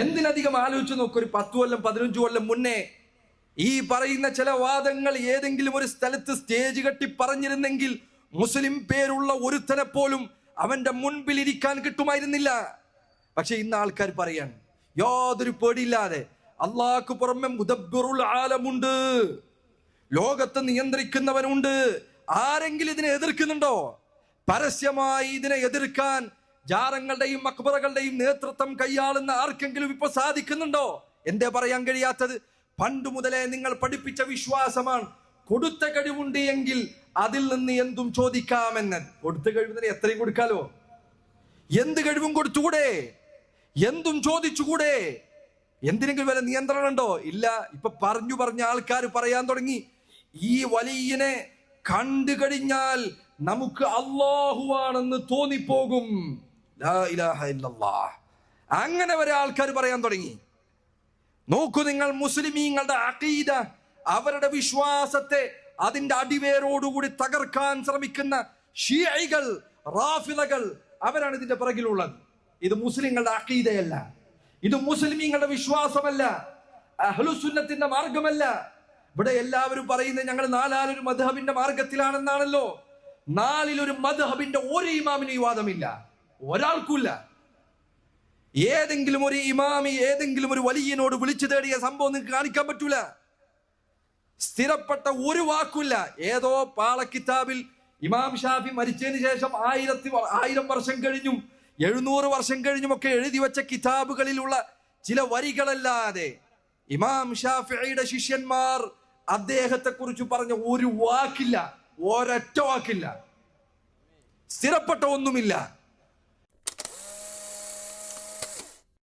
എന്തിനധികം ആലോചിച്ച് നോക്കും ഒരു പത്ത് കൊല്ലം പതിനഞ്ചു കൊല്ലം മുന്നേ ഈ പറയുന്ന ചില വാദങ്ങൾ ഏതെങ്കിലും ഒരു സ്ഥലത്ത് സ്റ്റേജ് കെട്ടി പറഞ്ഞിരുന്നെങ്കിൽ മുസ്ലിം പേരുള്ള ഒരുത്തനെ പോലും അവന്റെ മുൻപിൽ ഇരിക്കാൻ കിട്ടുമായിരുന്നില്ല. പക്ഷെ ഇന്ന് ആൾക്കാർ പറയാൻ യാതൊരു പേടിയില്ലാതെ അള്ളാഹ്ക്ക് പുറമെ മുദബ്ബിറുൽ ആലമുണ്ട് ലോകത്തെ നിയന്ത്രിക്കുന്നവനുണ്ട്. ആരെങ്കിലും ഇതിനെ എതിർക്കുന്നുണ്ടോ? പരസ്യമായി ഇതിനെ എതിർക്കാൻ ജാറങ്ങളുടെയും അക്ബറുകളുടെയും നേതൃത്വം കൈയാളുന്ന ആർക്കെങ്കിലും ഇപ്പൊ സാധിക്കുന്നുണ്ടോ? എന്തേ പറയാൻ കഴിയാത്തത്? പണ്ട് മുതലേ നിങ്ങൾ പഠിപ്പിച്ച വിശ്വാസമാണ്. കൊടുത്ത കഴിവുണ്ട് എങ്കിൽ അതിൽ നിന്ന് എന്തും ചോദിക്കാമെന്ന്. കൊടുത്ത കഴിവിന് എത്രയും കൊടുക്കാലോ? എന്ത് കഴിവും കൊടുത്തുകൂടെ? എന്തും ചോദിച്ചുകൂടെ? എന്തിനെങ്കിലും വല്ല നിയന്ത്രണം ഉണ്ടോ? ഇല്ല. ഇപ്പൊ പറഞ്ഞു പറഞ്ഞ ആൾക്കാർ പറയാൻ തുടങ്ങി. ഈ വലിയനെ കണ്ടു കഴിഞ്ഞാൽ നമുക്ക് അള്ളാഹുവാണെന്ന് തോന്നിപ്പോകും. അങ്ങനെ വരെ ആൾക്കാർ പറയാൻ തുടങ്ങി. നോക്കൂ നിങ്ങൾ മുസ്ലിമീങ്ങളുടെ അഖീദ അവരുടെ വിശ്വാസത്തെ അതിന്റെ അടിവേരോടുകൂടി തകർക്കാൻ ശ്രമിക്കുന്ന ഷിയകൾ റാഫിലകൾ അവരാണ് ഇതിന്റെ പിറകിലുള്ളത്. ഇത് മുസ്ലിങ്ങളുടെ അഖീദയല്ല. ഇത് മുസ്ലിമീങ്ങളുടെ വിശ്വാസമല്ല. അഹ്ലുസുന്നത്തിന്റെ മാർഗമല്ല. ഇവിടെ എല്ലാവരും പറയുന്നത് ഞങ്ങൾ നാലാലൊരു മധഹബിന്റെ മാർഗത്തിലാണെന്നാണല്ലോ. നാലിലൊരു മധഹബിന്റെ ഒരു ഇമാമിന് ഈ വാദമില്ല. ഒരാൾക്കുമില്ല. ഏതെങ്കിലും ഒരു ഇമാമി ഏതെങ്കിലും ഒരു വലിയനോട് വിളിച്ചു തേടിയ സംഭവം നിങ്ങൾക്ക് കാണിക്കാൻ പറ്റൂല. സ്ഥിരപ്പെട്ട ഒരു വാക്കുമില്ല. ഏതോ പാളക്കിതാബിൽ ഇമാം ഷാഫി മരിച്ചതിന് ശേഷം ആയിരത്തി ആയിരം വർഷം കഴിഞ്ഞും എഴുന്നൂറ് വർഷം കഴിഞ്ഞും ഒക്കെ എഴുതി വെച്ച കിതാബുകളിലുള്ള ചില വരികളല്ലാതെ ഇമാം ഷാഫിയുടെ ശിഷ്യന്മാർ അദ്ദേഹത്തെ കുറിച്ച് പറഞ്ഞ ഒരു വാക്കില്ല. ഒരൊറ്റ വാക്കില്ല. സ്ഥിരപ്പെട്ട ഒന്നുമില്ല.